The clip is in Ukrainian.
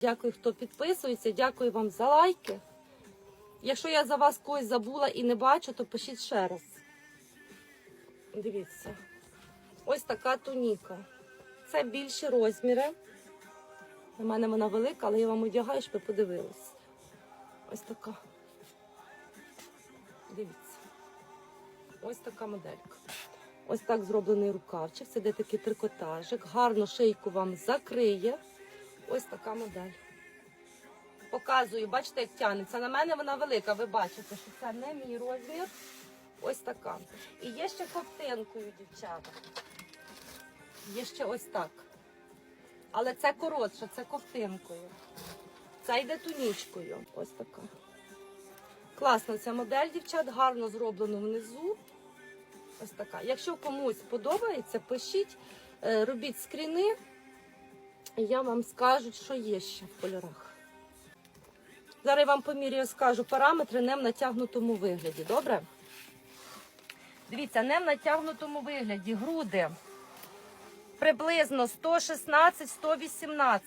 Дякую, хто підписується. Дякую вам за лайки. Якщо я за вас когось забула і не бачу, то пишіть ще раз. Дивіться. Ось така туніка. Це більші розміри. У мене вона велика, але я вам одягаю, щоб ви подивились. Ось така. Дивіться. Ось така моделька. Ось так зроблений рукавчик. Це де такий трикотажик. Гарно шийку вам закриє. Ось така модель. Показую, бачите, як тягнеться. На мене вона велика. Ви бачите, що це не мій розмір. Ось така. І є ще ковтинкою, дівчата. Є ще ось так. Але це коротше, це ковтинкою. Це йде тунічкою. Ось така. Класна ця модель, дівчат, гарно зроблено внизу. Ось така. Якщо комусь подобається, пишіть, е, робіть скріни, я вам скажу, що є ще в кольорах. Зараз я вам поміряю, скажу параметри не в натягнутому вигляді. Добре? Дивіться, не в натягнутому вигляді. Груди приблизно 116-118.